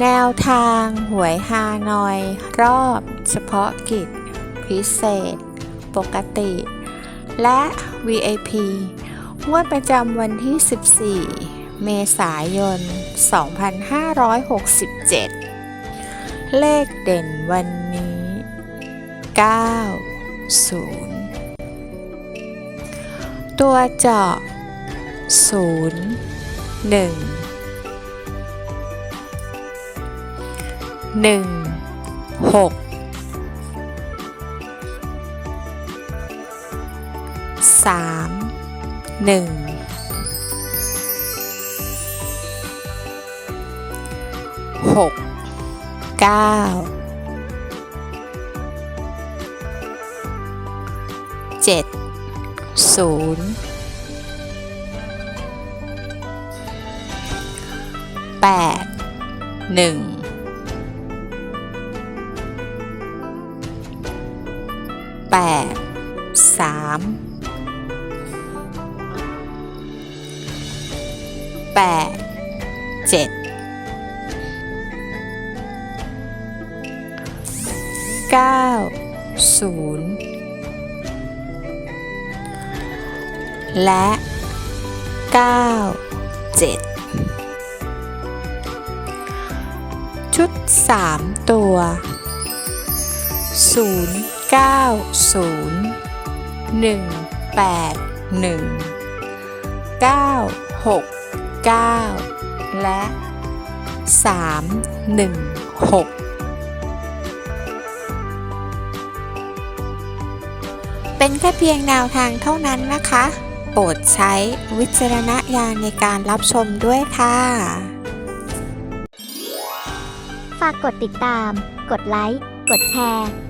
แนวทางหวยฮานอย รอบเฉพาะกิจ พิเศษ ปกติ และ VIP งวดประจำวันที่ 14 เมษายน 2567 เลขเด่นวันนี้ 9 0 ตัวเจาะ 0 1 หนึ่งหกสามหนึ่งหกเก้าเจ็ดศูนย์แปดหนึ่ง แปดสามแปดเจ็ดเก้าศูนย์และเก้าเจ็ดชุดสามตัวศู นย์เก้าศูนย์หนึ่งแปดหนึ่งเก้าหกเก้าและสามหนึ่งหกเป็นแค่เพียงแนวทางเท่านั้นนะคะ โปรดใช้วิจารณญาณในการรับชมด้วยค่ะ ฝากกดติดตาม กดไลค์ กดแชร์